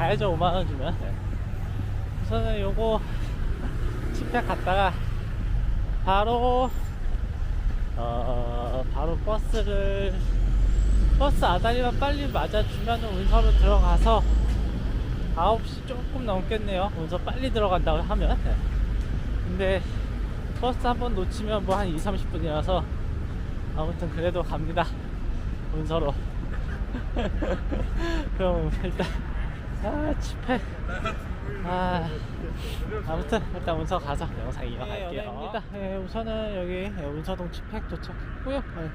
가야죠. 5만 원 주면. 예. 우선은 요거 집에 갔다가 바로 어 바로 버스를 버스 아다리만 빨리 맞아주면 운서로 들어가서 9시 조금 넘겠네요 운서 빨리 들어간다고 하면 네. 근데 버스 한 번 놓치면 뭐 한 2, 30분이라서 아무튼 그래도 갑니다 운서로 그럼 일단 아 칩해 아 아무튼 일단 운서 가서 영상 이어갈게요. 네, 우선은 여기 예, 운서동 치팩 도착했고요. 예.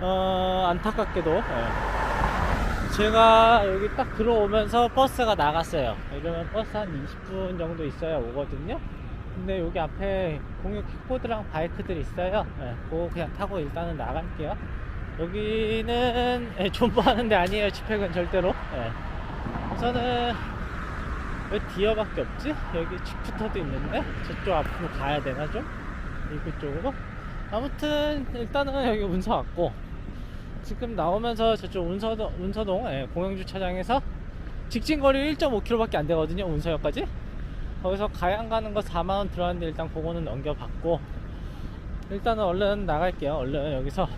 어 안타깝게도 예. 제가 여기 딱 들어오면서 버스가 나갔어요. 이러면 버스 한 20분 정도 있어야 오거든요. 근데 여기 앞에 공유 킥보드랑 바이크들 있어요. 예, 그거 그냥 타고 일단은 나갈게요. 여기는 예, 존버하는 데 아니에요. 치팩은 절대로. 예. 우선은 왜 디어밖에 없지? 여기 축프터도 있는데 저쪽 앞으로 가야 되나 좀? 입구 쪽으로? 아무튼 일단은 여기 운서 왔고 지금 나오면서 저쪽 운서동, 운서동 예, 공영주차장에서 직진거리 1.5km밖에 안 되거든요 운서역까지 거기서 가양 가는 거 4만원 들어왔는데 일단 그거는 넘겨받고 일단은 얼른 나갈게요 얼른 여기서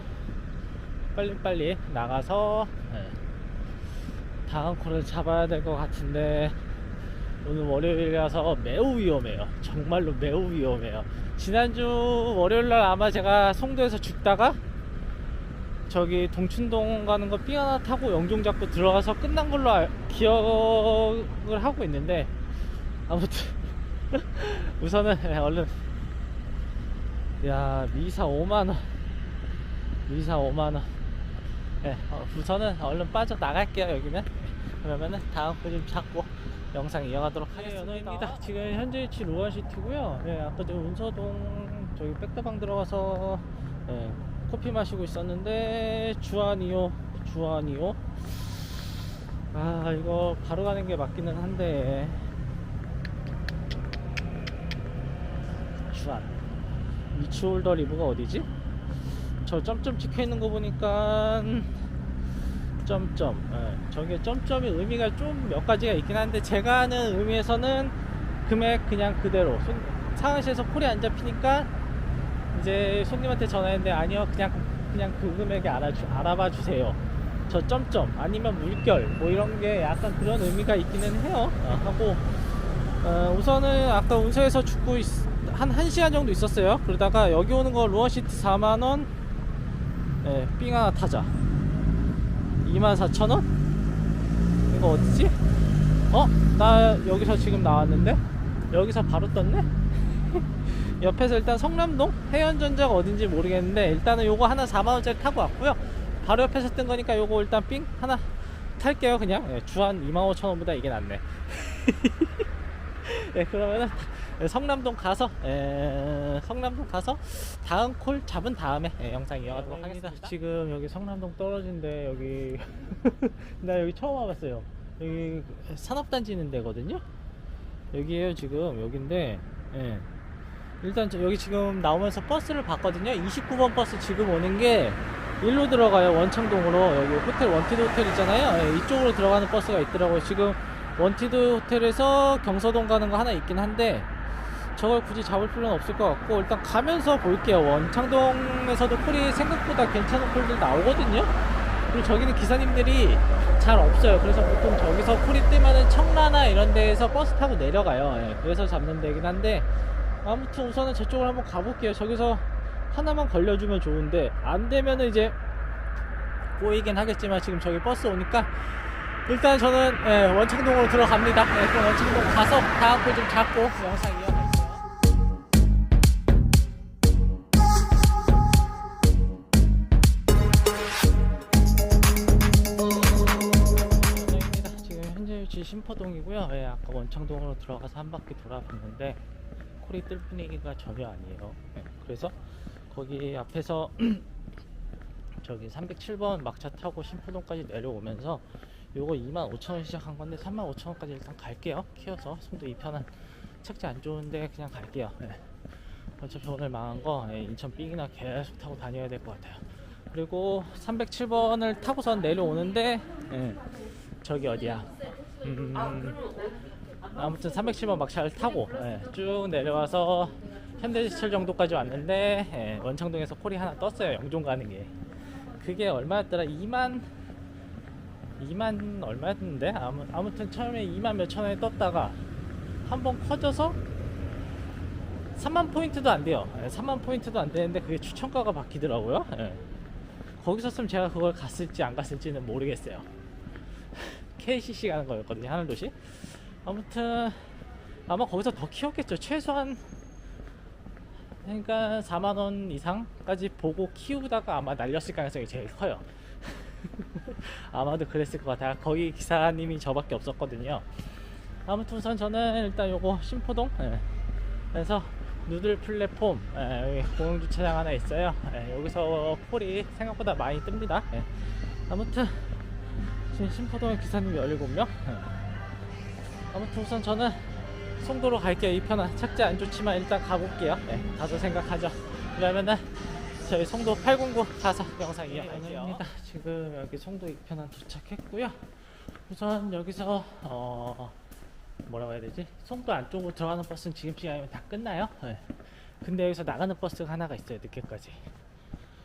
빨리빨리 나가서 예, 다음 코를 잡아야 될 것 같은데 오늘 월요일이라서 매우 위험해요. 정말로 매우 위험해요. 지난주 월요일날 아마 제가 송도에서 죽다가 저기 동춘동 가는 거 삥 하나 타고 영종 잡고 들어가서 끝난 걸로 알- 기억을 하고 있는데 아무튼 우선은 예, 얼른 야 미사 5만원 미사 5만원 예, 어, 우선은 얼른 빠져 나갈게요 여기는 그러면은 다음 거좀 잡고 영상 이어가도록 하겠습니다. 지금 현재 위치 로안시티고요. 예, 아까 저 운서동 저기 백다방 들어가서 예, 커피 마시고 있었는데 주안이요, 주안이요. 아 이거 바로 가는 게 맞기는 한데 주안 위치홀더 리브가 어디지? 저 점점 찍혀 있는 거 보니까 점점 예, 저게 점점이 의미가 좀 몇 가지가 있긴 한데 제가 아는 의미에서는 금액 그냥 그대로. 손, 상하시에서 콜이 안 잡히니까 이제 손님한테 전화했는데 아니요 그냥 그냥 그 금액에 알아주, 알아봐 주세요. 저 점점 아니면 물결 뭐 이런 게 약간 그런 의미가 있기는 해요. 어, 하고 어, 우선은 아까 운서에서 죽고 있, 한 1시간 정도 있었어요. 그러다가 여기 오는 거 루어시티 4만원 예, 삥 하나 타자 24,000원? 이거 어디지? 어? 나 여기서 지금 나왔는데? 여기서 바로 떴네? 옆에서 일단 성남동? 해연전자가 어딘지 모르겠는데 일단은 요거 하나 4만원짜리 타고 왔고요 바로 옆에서 뜬 거니까 요거 일단 삥 하나 탈게요 그냥 예, 주한 25,000원보다 이게 낫네 네 그러면은 예, 성남동 가서 에, 성남동 가서 다음 콜 잡은 다음에 예, 영상 이어가도록 하겠습니다. 지금 여기 성남동 떨어진데 여기 나 여기 처음 와봤어요. 여기 산업단지 있는 데거든요. 여기에요 지금 여기인데 예. 일단 저 여기 지금 나오면서 버스를 봤거든요. 29번 버스 지금 오는 게 일로 들어가요 원창동으로 여기 호텔 원티드 호텔 있잖아요. 예, 이쪽으로 들어가는 버스가 있더라고요. 지금 원티드 호텔에서 경서동 가는 거 하나 있긴 한데 저걸 굳이 잡을 필요는 없을 것 같고 일단 가면서 볼게요. 원창동에서도 콜이 생각보다 괜찮은 콜들 나오거든요. 그리고 저기는 기사님들이 잘 없어요. 그래서 보통 저기서 콜이 뜨면은 청라나 이런 데에서 버스 타고 내려가요. 예, 그래서 잡는 데긴 한데 아무튼 우선은 저쪽으로 한번 가볼게요. 저기서 하나만 걸려주면 좋은데 안 되면은 이제 꼬이긴 하겠지만 지금 저기 버스 오니까 일단 저는 예, 원창동으로 들어갑니다. 예, 원창동 가서 다음 콜좀 잡고 영상 이어 신포동이고요. 예, 아까 원창동으로 들어가서 한 바퀴 돌아봤는데 콜이 뜰 분위기가 전혀 아니에요. 예, 그래서 거기 앞에서 저기 307번 막차 타고 신포동까지 내려오면서 요거 25,000원 시작한 건데 35,000원까지 일단 갈게요. 키워서 송도 2편은 책지 안 좋은데 그냥 갈게요. 예. 어차피 오늘 망한 거 예, 인천 삥이나 계속 타고 다녀야 될 것 같아요. 그리고 307번을 타고선 내려오는데 예, 저기 어디야? 음, 아무튼 307번 막차를 타고 예, 쭉 내려와서 현대지철 정도까지 왔는데 예, 원창동에서 콜이 하나 떴어요. 영종 가는 게. 그게 얼마였더라? 2만 2만 얼마였는데 아무, 아무튼 처음에 2만 몇천 원에 떴다가 한 번 커져서 3만 포인트도 안 돼요. 예, 3만 포인트도 안 되는데 그게 추천가가 바뀌더라고요. 예. 거기서 쓰면 제가 그걸 갔을지 안 갔을지는 모르겠어요. KCC 가는 거였거든요. 하늘도시. 아무튼 아마 거기서 더 키웠겠죠. 최소한 그러니까 4만 원 이상까지 보고 키우다가 아마 날렸을 가능성이 제일 커요. 아마도 그랬을 것 같아요. 거기 기사님이 저밖에 없었거든요. 아무튼 우선 저는 일단 요거 신포동 예. 그래서 누들 플랫폼 예, 여기 공영 주차장 하나 있어요. 예, 여기서 콜이 생각보다 많이 뜹니다. 예. 아무튼 지금 신포동에 기사님이 17명. 예. 아무튼 우선 저는 송도로 갈게요. 이 편은 착지 안 좋지만 일단 가볼게요. 예, 가서 생각하죠. 그러면은 저희 송도 809 가서 영상 이어갈게요. 지금 여기 송도 2편은 도착했고요. 우선 여기서 어 뭐라고 해야 되지? 송도 안쪽으로 들어가는 버스는 지금 시간이면 다 끝나요. 예. 근데 여기서 나가는 버스가 하나가 있어요. 늦게까지.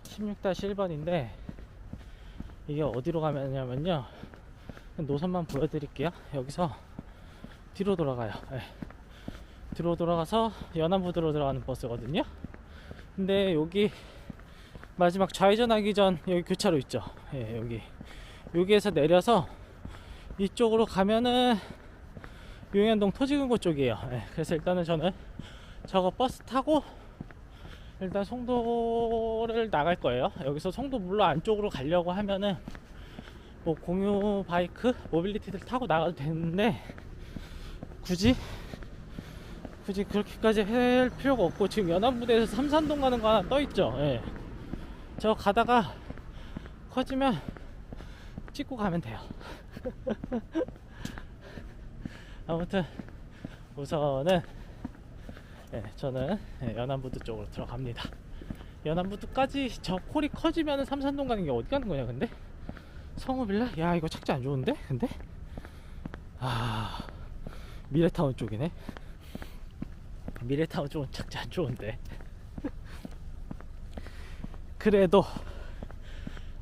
16-1번인데 이게 어디로 가면냐면요. 노선만 보여드릴게요. 여기서 뒤로 돌아가요. 예. 뒤로 돌아가서 연안부두로 들어가는 버스거든요. 근데 여기 마지막 좌회전하기 전 여기 교차로 있죠. 예, 여기 여기에서 내려서 이쪽으로 가면은 용현동 토지금고 쪽이에요. 예, 그래서 일단은 저는 저거 버스 타고 일단 송도를 나갈 거예요. 여기서 송도 물로 안쪽으로 가려고 하면은 뭐 공유 바이크, 모빌리티들 타고 나가도 되는데 굳이 굳이 그렇게까지 할 필요가 없고 지금 연안부대에서 삼산동 가는 거 하나 떠 있죠. 예. 저 가다가 커지면 찍고 가면 돼요. 아무튼 우선은 예, 저는 예, 연안부두 쪽으로 들어갑니다. 연안부두까지 저 콜이 커지면 삼산동 가는 게 어디 가는 거냐 근데 성우빌라? 야 이거 착지 안 좋은데? 근데 아 미래타운 쪽이네. 미래타운 쪽은 착지 안 좋은데. 그래도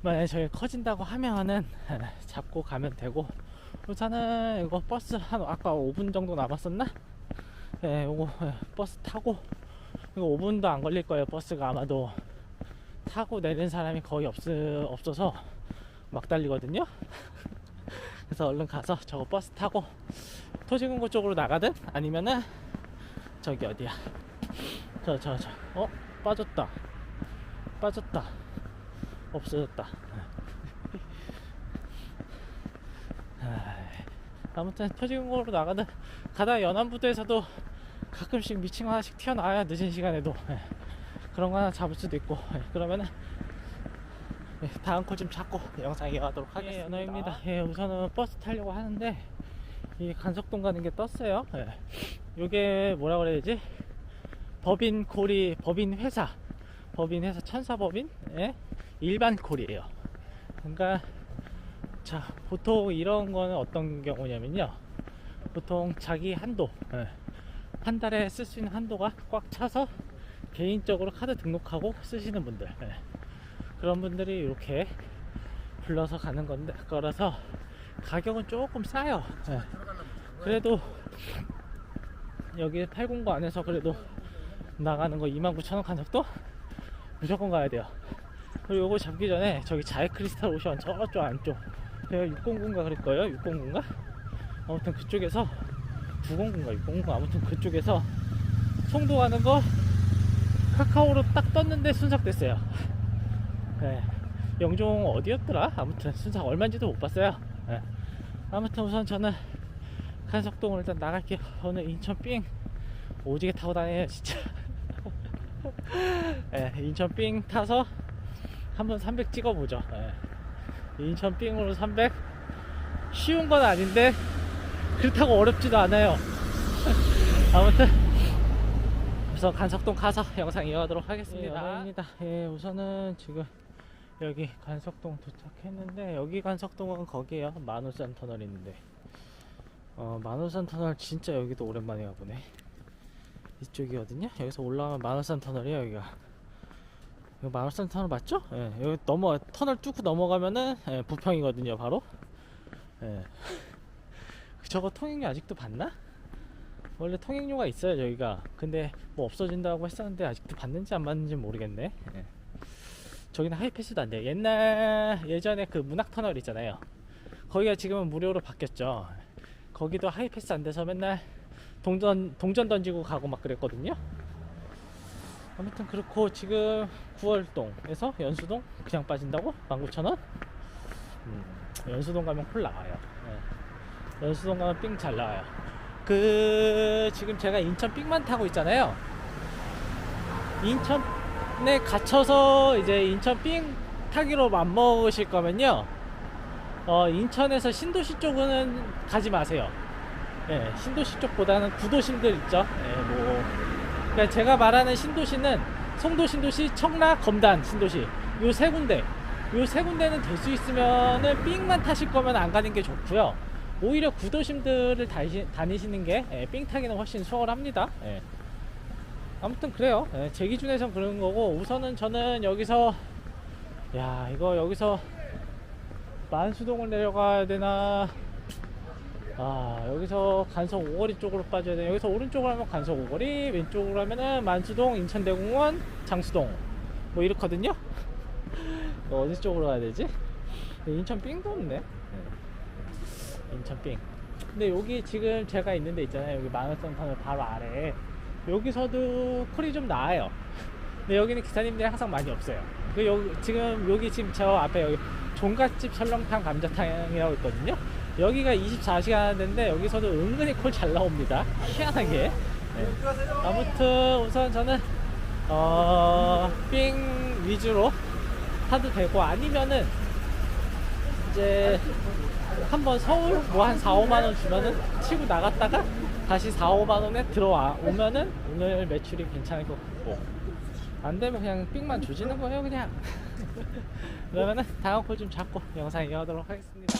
만약에 저기 커진다고 하면은 예, 잡고 가면 되고 우선은 이거 버스 한 아까 5분 정도 남았었나? 예, 이거 예, 버스 타고 이거 5분도 안 걸릴 거예요. 버스가 아마도 타고 내린 사람이 거의 없, 없어서 막 달리거든요. 그래서 얼른 가서 저거 버스 타고 토지금고 쪽으로 나가든 아니면은 저기 어디야? 저 저 저. 어? 빠졌다. 빠졌다. 없어졌다. 아무튼 토지금고로 나가든 가다 연안부두에서도 가끔씩 미친 거 하나씩 튀어나와야 늦은 시간에도 예, 그런 거 하나 잡을 수도 있고 예, 그러면은 예, 다음 콜좀 찾고 영상 이어가도록 하겠습니다. 예, 연어입니다. 예, 우선은 버스 타려고 하는데 이 간석동 가는 게 떴어요. 예. 요게 뭐라 그래야 되지? 법인 콜이 법인 회사 법인 회사 천사 법인 예? 일반 콜이에요. 그러니까 자 보통 이런 거는 어떤 경우냐면요. 보통 자기 한도 예. 한 달에 쓸 수 있는 한도가 꽉 차서 개인적으로 카드 등록하고 쓰시는 분들 예. 그런 분들이 이렇게 불러서 가는 건데 거라서 가격은 조금 싸요. 예. 그래도 여기 809 안에서 그래도 나가는 거 29,000원 간격도 무조건 가야 돼요. 그리고 요거 잡기 전에 저기 자이 크리스탈 오션 저쪽 안쪽 제가 609인가 그럴 거예요. 609인가? 아무튼 그쪽에서 909인가 609 아무튼 그쪽에서 송도 가는 거 카카오로 딱 떴는데 순삭됐어요. 네. 영종 어디였더라? 아무튼 순삭 얼마인지도 못 봤어요. 네. 아무튼 우선 저는 간석동을 일단 나갈게요. 오늘 인천 삥 오지게 타고 다녀요 진짜. 네, 인천 삥 타서 한번 300 찍어보죠. 예. 인천 삥으로 300 쉬운 건 아닌데 그렇다고 어렵지도 않아요. 아무튼 우선 간석동 가서 영상 이어가도록 하겠습니다. 입니다 예, 우선은 지금 여기 간석동 도착했는데 여기 간석동은 거기에요. 만우산 터널 있는데 어, 만우산 터널 진짜 여기도 오랜만에 가보네. 이쪽이거든요. 여기서 올라가면 만우산 터널이에요. 여기가. 이거 만우산 터널 맞죠? 예, 여기 넘어 터널 뚫고 넘어가면은 예, 부평이거든요. 바로. 예. 저거 통행료 아직도 받나? 원래 통행료가 있어요 저희가. 근데 뭐 없어진다고 했었는데 아직도 받는지 안 받는지 모르겠네. 예. 저기는 하이패스도 안돼 옛날 예전에 그 문학터널 있잖아요. 거기가 지금은 무료로 바뀌었죠. 거기도 하이패스 안 돼서 맨날 동전 동전 던지고 가고 막 그랬거든요. 아무튼 그렇고 지금 9월동에서 연수동? 그냥 빠진다고? 19,000원? 음, 연수동 가면 콜 나와요. 예. 연수동 가면 삥 잘 나와요 그 지금 제가 인천 삥만 타고 있잖아요. 인천에 갇혀서 이제 인천 삥 타기로 맘먹으실 거면요. 어, 인천에서 신도시 쪽은 가지 마세요. 예, 신도시 쪽보다는 구도심들 있죠. 예, 뭐 그러니까 제가 말하는 신도시는 송도 신도시, 청라, 검단 신도시 요 세 군데. 요 세 군데는 될 수 있으면은 삥만 타실 거면 안 가는 게 좋고요. 오히려 구도심들을 다시, 다니시는 게 예, 삥 타기는 훨씬 수월합니다. 예. 아무튼 그래요. 예, 제 기준에선 그런 거고 우선은 저는 여기서 야 이거 여기서 만수동을 내려가야 되나 아 여기서 간석 오거리 쪽으로 빠져야 되나 여기서 오른쪽으로 하면 간석 오거리 왼쪽으로 하면은 만수동 인천대공원 장수동 뭐 이렇거든요 어디 쪽으로 가야 되지 인천 삥도 없네 예. 인천빙. 근데 여기 지금 제가 있는 데 있잖아요. 여기 만원센터는 바로 아래에. 여기서도 콜이 좀 나아요. 근데 여기는 기사님들이 항상 많이 없어요. 그 여기, 지금 여기 지금 저 앞에 여기 종갓집 설렁탕 감자탕이라고 있거든요. 여기가 24시간 하는데 여기서도 은근히 콜 잘 나옵니다. 희한하게. 네. 아무튼 우선 저는 어, 삥 위주로 타도 되고 아니면은 이제 한 번 서울 뭐 한 4, 5만 원 주면은 치고 나갔다가 다시 4, 5만 원에 들어와 오면은 오늘 매출이 괜찮을 것 같고. 안 되면 그냥 삑만 주시는 거예요 그냥. 그러면은 다음 콜 좀 잡고 영상 이어가도록 하겠습니다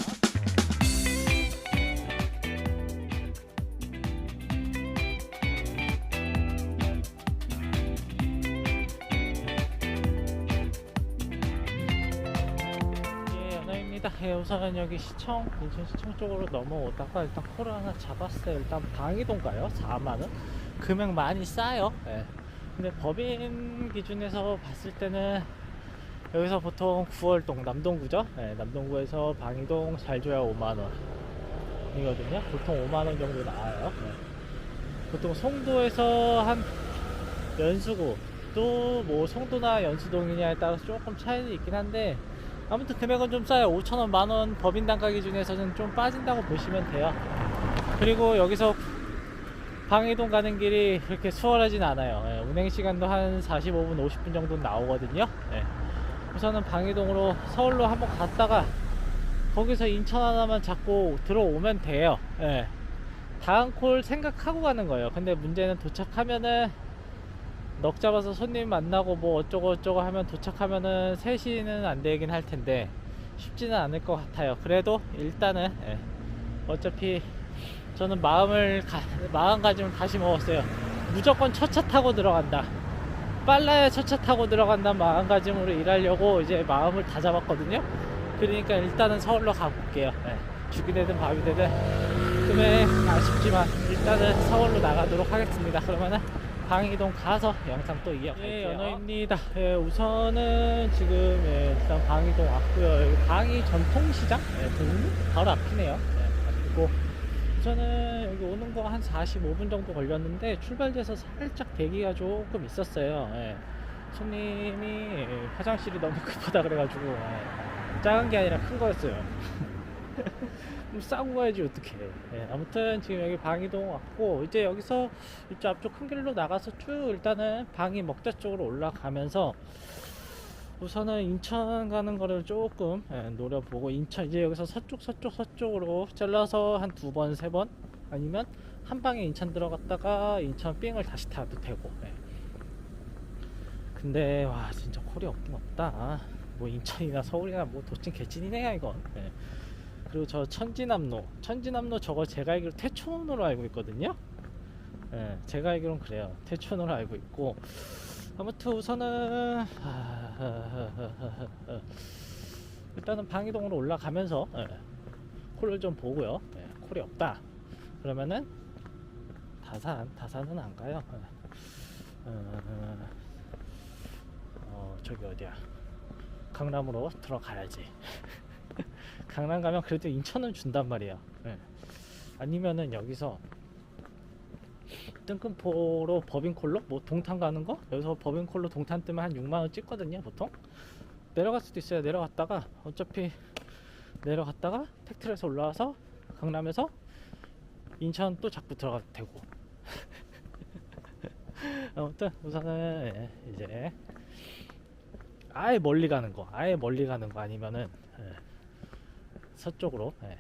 우선은 여기 시청, 인천 시청 쪽으로 넘어오다가 일단 콜을 하나 잡았어요. 일단 방이동 가요. 4만원. 금액 많이 싸요. 예. 근데 법인 기준에서 봤을 때는 여기서 보통 9월동 남동구죠. 예, 남동구에서 방이동 잘 줘야 5만원. 이거든요. 보통 5만원 정도 나와요. 예. 보통 송도에서 한 연수구 또 뭐 송도나 연수동이냐에 따라서 조금 차이는 있긴 한데 아무튼 금액은 좀 싸요 5천원 만원 법인 단가 기준에서는 좀 빠진다고 보시면 돼요 그리고 여기서 방해동 가는 길이 그렇게 수월하진 않아요 예, 운행 시간도 한 45분 50분 정도 나오거든요 예. 우선은 방해동으로 서울로 한번 갔다가 거기서 인천 하나만 잡고 들어오면 돼요 예. 다음 콜 생각하고 가는 거예요 근데 문제는 도착하면은 넉 잡아서 손님 만나고 뭐 어쩌고 저쩌고 하면 도착하면은 3시는 안 되긴 할 텐데 쉽지는 않을 것 같아요. 그래도 일단은 예. 어차피 저는 마음을 가, 마음가짐을 다시 먹었어요. 무조건 첫 차 타고 들어간다. 빨라야 첫 차 타고 들어간다 마음가짐으로 일하려고 이제 마음을 다 잡았거든요. 그러니까 일단은 서울로 가볼게요. 예. 죽이 되든 밥이 되든 금액 아쉽지만 일단은 서울로 나가도록 하겠습니다. 그러면은 방이동 가서 영상 또 이어갈게요. 예, 연어입니다. 예, 우선은 지금 예, 일단 방이동 왔고요. 여기 방이 전통시장 예, 동문 바로 앞이네요. 예, 그리고 우선은 여기 오는 거 한 45분 정도 걸렸는데 출발돼서 살짝 대기가 조금 있었어요. 예. 손님이 예, 화장실이 너무 급하다 그래가지고 예, 작은 게 아니라 큰 거였어요. 뭐 싸고 가야지 어떡해 예, 아무튼 지금 여기 방이동 왔고 이제 여기서 이쪽 앞쪽 큰 길로 나가서 쭉 일단은 방이 먹자 쪽으로 올라가면서 우선은 인천 가는 거를 조금 예, 노려보고 인천 이제 여기서 서쪽 서쪽 서쪽으로 잘라서 한 두 번 세 번 아니면 한 방에 인천 들어갔다가 인천 삥을 다시 타도 되고 예. 근데 와 진짜 콜이 없긴 없다 뭐 인천이나 서울이나 뭐 도찐 개찐이네요 이건 예. 그리고 저 천지남로 천지남로 저거 제가 알기로 태촌으로 알고 있거든요? 예, 제가 알기로는 그래요. 태촌으로 알고 있고. 아무튼 우선은 일단은 방이동으로 올라가면서 예, 콜을 좀 보고요. 예, 콜이 없다. 그러면은 다산 다산은 안 가요. 예. 어, 어, 저기 어디야? 강남으로 들어가야지 강남 가면 그래도 인천은 준단 말이야 예. 아니면은 여기서 뜬금포로 법인콜로? 뭐 동탄 가는 거? 여기서 법인콜로 동탄 뜨면 한 6만 원 찍거든요 보통. 내려갈 수도 있어요. 내려갔다가 어차피 내려갔다가 택트에서 올라와서 강남에서 인천 또 자꾸 들어가도 되고. 아무튼 우선은 예, 이제 아예 멀리 가는 거 아예 멀리 가는 거 아니면은 예, 서쪽으로 예,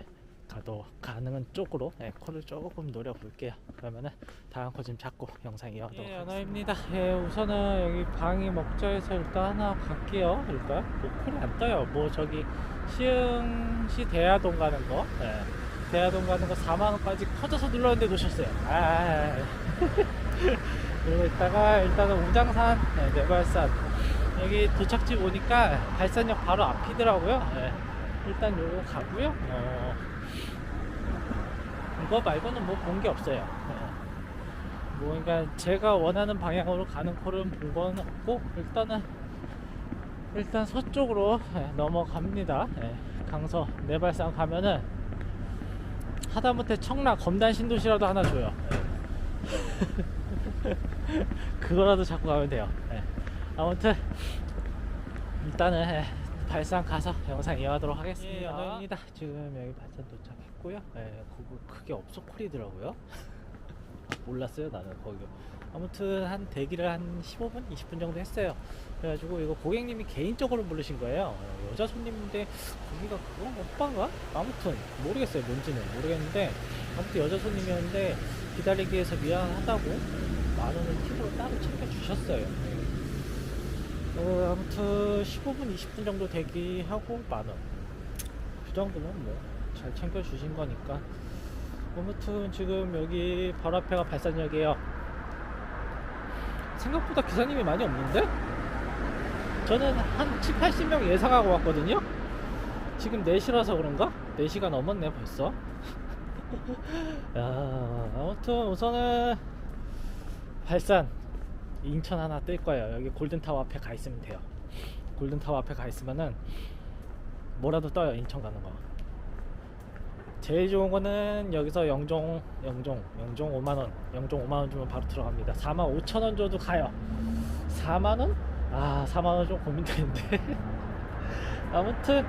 가도 가능한 쪽으로 예, 코를 조금 노려볼게요. 그러면은 다음 코 좀 잡고 영상 이어가도록 예, 연어입니다. 예, 우선은 여기 방이 먹자에서 일단 하나 갈게요. 일단 뭐 콜이 안 떠요. 뭐 저기 시흥시 대야동 가는 거, 예, 대야동 가는 거 4만 원까지 커져서 눌렀는데 놓으셨어요. 아, 그리고 있다가 일단은 우장산, 예, 내발산 여기 도착지 오니까 발산역 바로 앞이더라고요. 예. 일단 요거 가고요. 어, 이거 말고는 뭐 본 게 없어요. 예. 뭐 그러니까 제가 원하는 방향으로 가는 콜은 본건 없고 일단은 일단 서쪽으로 예, 넘어갑니다. 예. 강서 내발산 가면은 하다못해 청라 검단 신도시라도 하나 줘요. 예. 그거라도 잡고 가면 돼요. 예. 아무튼 일단은 예, 발산 가서 영상 이어가도록 하겠습니다. 예, 연호입니다. 지금 여기 발산 도착했고요. 예, 거기 그게 없어 콜이더라고요. 몰랐어요 나는 거기. 아무튼 한 대기를 한 15분, 20분 정도 했어요. 그래가지고 이거 고객님이 개인적으로 부르신 거예요. 어, 여자 손님인데 거기가 그거 오빠인가? 아무튼 모르겠어요 뭔지는 모르겠는데 아무튼 여자 손님이었는데 기다리기 위해서 미안하다고 만 원을 팁으로 따로 챙겨 주셨어요. 어, 아무튼 15분, 20분 정도 대기하고 만원. 그 정도면 뭐 잘 챙겨 주신 거니까. 아무튼 지금 여기 바로 앞에가 발산역이에요. 생각보다 기사님이 많이 없는데? 저는 한 7, 80명 예상하고 왔거든요? 지금 4시라서 그런가? 4시가 넘었네 벌써. 야, 아무튼 우선은 발산 인천 하나 뜰 거예요. 여기 골든타워 앞에 가 있으면 돼요. 골든타워 앞에 가 있으면은 뭐라도 떠요. 인천 가는 거. 제일 좋은 거는 여기서 영종, 영종, 영종 5만 원, 영종 5만 원 주면 바로 들어갑니다. 4만 5천 원 줘도 가요. 4만 원? 아, 4만 원 좀 고민되는데. 아무튼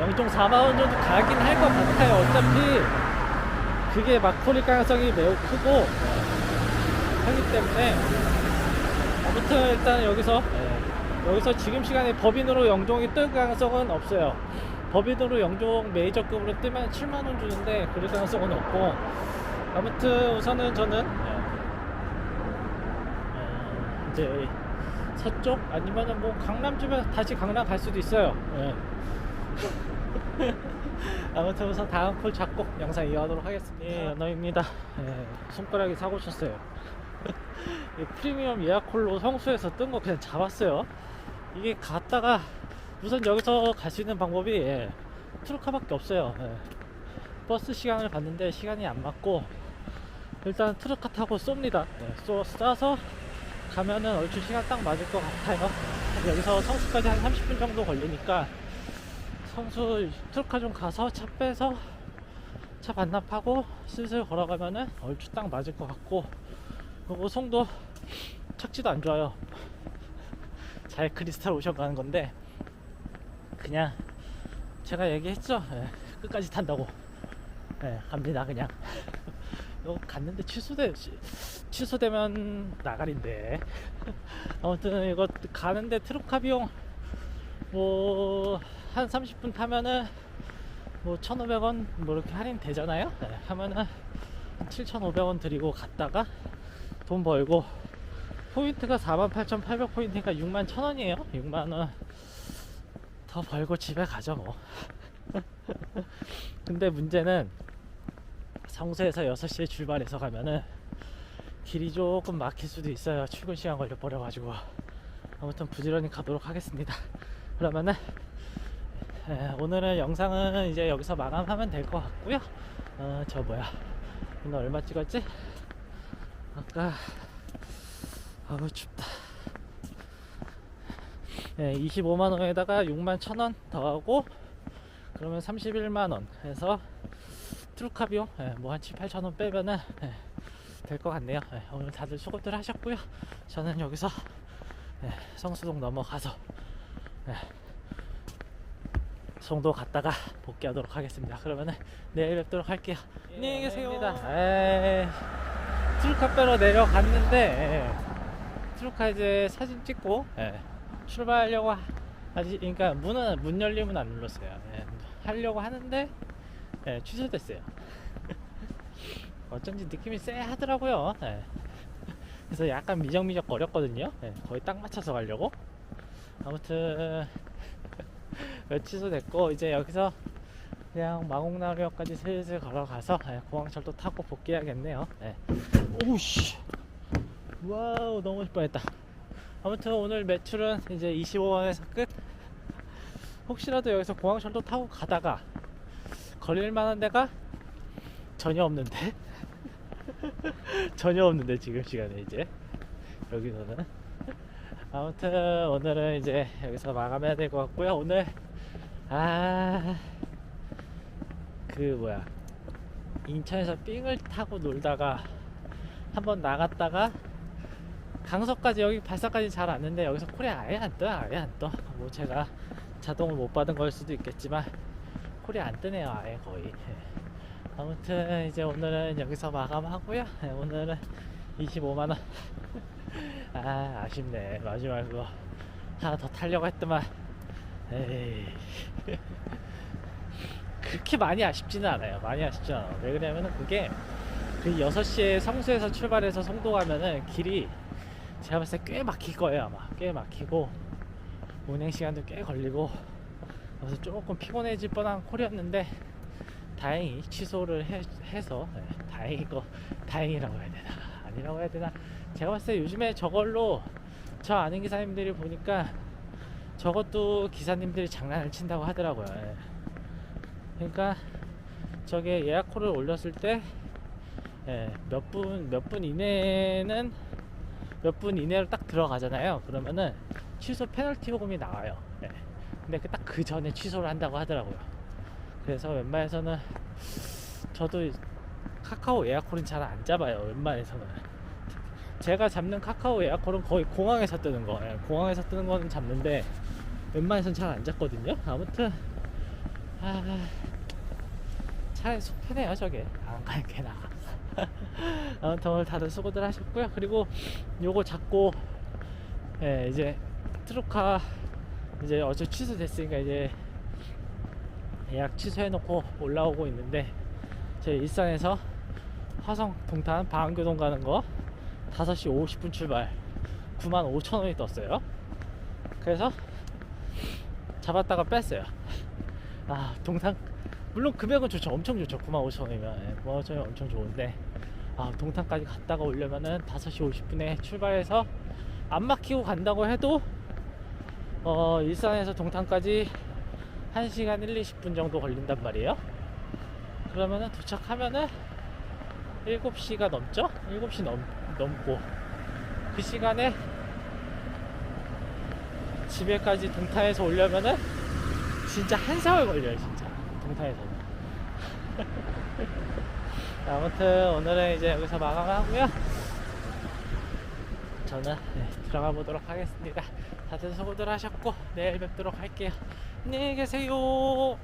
영종 4만 원 정도 가긴 할 것 같아요. 어차피 그게 막 콜릴 가능성이 매우 크고 하기 때문에 아무튼 일단 여기서 예, 여기서 지금 시간에 법인으로 영종이 뜰 가능성은 없어요. 법인으로 영종 메이저급으로 뜨면 7만 원 주는데 그럴 가능성은 없고 아무튼 우선은 저는 예, 어, 이제 서쪽 아니면은 뭐 강남 주변 다시 강남 갈 수도 있어요. 예. 아무튼 우선 다음 콜 잡고 영상 이어가도록 하겠습니다. 예, 연어입니다. 예, 손가락이 사고 쳤어요. 이 프리미엄 예약 콜로 성수에서 뜬 거 그냥 잡았어요. 이게 갔다가 우선 여기서 갈 수 있는 방법이 예, 트루카밖에 없어요. 예. 버스 시간을 봤는데 시간이 안 맞고 일단 트루카 타고 쏩니다. 예, 쏘, 쏴서 가면은 얼추 시간 딱 맞을 것 같아요. 여기서 성수까지 한 30분 정도 걸리니까 성수 트루카 좀 가서 차 빼서 차 반납하고 슬슬 걸어가면은 얼추 딱 맞을 것 같고 그리고 송도 착지도 안 좋아요. 잘 크리스탈 오션 가는 건데 그냥 제가 얘기했죠. 예, 끝까지 탄다고. 예, 갑니다 그냥. 이거 갔는데 취소돼 취소되면 나가린데 아무튼 이거 가는데 트루카 비용 뭐 한 30분 타면은 뭐 1,500원 뭐 이렇게 할인 되잖아요. 네, 하면은 7,500원 드리고 갔다가 돈 벌고 포인트가 48,800 포인트니까 6만 1,000원이에요. 6만 원 더 벌고 집에 가죠 뭐. 근데 문제는 성수에서 6시에 출발해서 가면은 길이 조금 막힐 수도 있어요. 출근 시간 걸려 버려가지고 아무튼 부지런히 가도록 하겠습니다. 그러면은 에, 오늘은 영상은 이제 여기서 마감하면 될 것 같고요. 어, 저 뭐야? 오늘 얼마 찍었지? 아까 아우 춥다. 네, 25만 원에다가 6만 1천 원 더하고 그러면 31만 원 해서 트루카 비용 예, 뭐한 7, 8천 원 빼면은 될것 같네요. 예, 오늘 다들 수고들 하셨고요. 저는 여기서 예, 성수동 넘어가서 예, 송도 갔다가 복귀하도록 하겠습니다. 그러면은 내일 뵙도록 할게요. 안녕히 계세요. 트루카 빼러 내려갔는데 예, 트루카 이제 사진 찍고 예, 출발하려고 하- 아직 그러니까 문은 문 열리면 안 눌렀어요. 예, 하려고 하는데 예, 취소됐어요. 어쩐지 느낌이 쎄하더라고요. 예. 그래서 약간 미적미적 거렸거든요. 예, 거의 딱 맞춰서 가려고. 아무튼 왜 취소됐고 이제 여기서 그냥 마곡나루역까지 슬슬 걸어가서 예, 공항철도 타고 복귀해야겠네요. 예. 오우씨. 와우 너무 뻔했다. 아무튼 오늘 매출은 이제 25원에서 끝. 혹시라도 여기서 공항철도 타고 가다가 걸릴 만한 데가 전혀 없는데 전혀 없는데 지금 시간에 이제 여기서는 아무튼 오늘은 이제 여기서 마감해야 될 것 같고요 오늘 아 그 뭐야 인천에서 삥을 타고 놀다가 한번 나갔다가 강서까지 여기 발사까지 잘 왔는데 여기서 콜이 아예 안 떠, 아예 안 떠. 뭐 제가 자동을 못 받은 걸 수도 있겠지만 콜이 안 뜨네요, 아예 거의. 예. 아무튼 이제 오늘은 여기서 마감하고요. 예, 오늘은 25만 원. 아 아쉽네. 마지막 그거 하나 더 타려고 했더만. 에이. 그렇게 많이 아쉽지는 않아요. 많이 아쉽지는 않아요. 왜 그러냐면은 그게 그 6시에 성수에서 출발해서 송도 가면은 길이 제가 봤을 때 꽤 막힐 거예요 아마 꽤 막히고 운행 시간도 꽤 걸리고 그래서 조금 피곤해질 뻔한 콜이었는데 다행히 취소를 해, 해서 네, 다행이고 다행이라고 해야 되나 아니라고 해야 되나 제가 봤을 때 요즘에 저걸로 저 아는 기사님들이 보니까 저것도 기사님들이 장난을 친다고 하더라고요 예. 그러니까 저게 예약 콜을 올렸을 때 예, 몇분 몇 분 이내는 몇 분 이내로 딱 들어가잖아요. 그러면은 취소 페널티 요금이 나와요. 예. 근데 딱 그 전에 취소를 한다고 하더라고요. 그래서 웬만해서는 저도 카카오 예약콜은 잘 안 잡아요. 웬만해서는 제가 잡는 카카오 예약콜은 거의 공항에서 뜨는 거. 예, 공항에서 뜨는 거는 잡는데 웬만해서는 잘 안 잡거든요. 아무튼 아, 차라리 속 편해요 저게. 안 가는 게 나아 아무튼 오늘 다들 수고들 하셨고요. 그리고 요거 잡고 예, 이제 트루카 이제 어제 취소됐으니까 이제 예약 취소해놓고 올라오고 있는데 제 일산에서 화성 동탄 방안교동 가는 거 5시 50분 출발. 9만 5천 원이 떴어요. 그래서 잡았다가 뺐어요 아 동탄 물론 금액은 좋죠. 엄청 좋죠. 9만 5천 원이면. 예, 9만 5천 원이 엄청 좋은데. 아 동탄까지 갔다가 오려면은 5시 50분에 출발해서 안 막히고 간다고 해도 어 일산에서 동탄까지 1시간 1, 20분 정도 걸린단 말이에요. 그러면은 도착하면은 7시가 넘죠? 7시 넘, 넘고. 그 시간에 집에까지 동탄에서 오려면은 진짜 한 세월 걸려요 진짜. 동탄에서는. 아무튼 오늘은 이제 여기서 마감하고요. 저는 네, 들어가 보도록 하겠습니다. 다들 수고들 하셨고 내일 뵙도록 할게요. 안녕히 계세요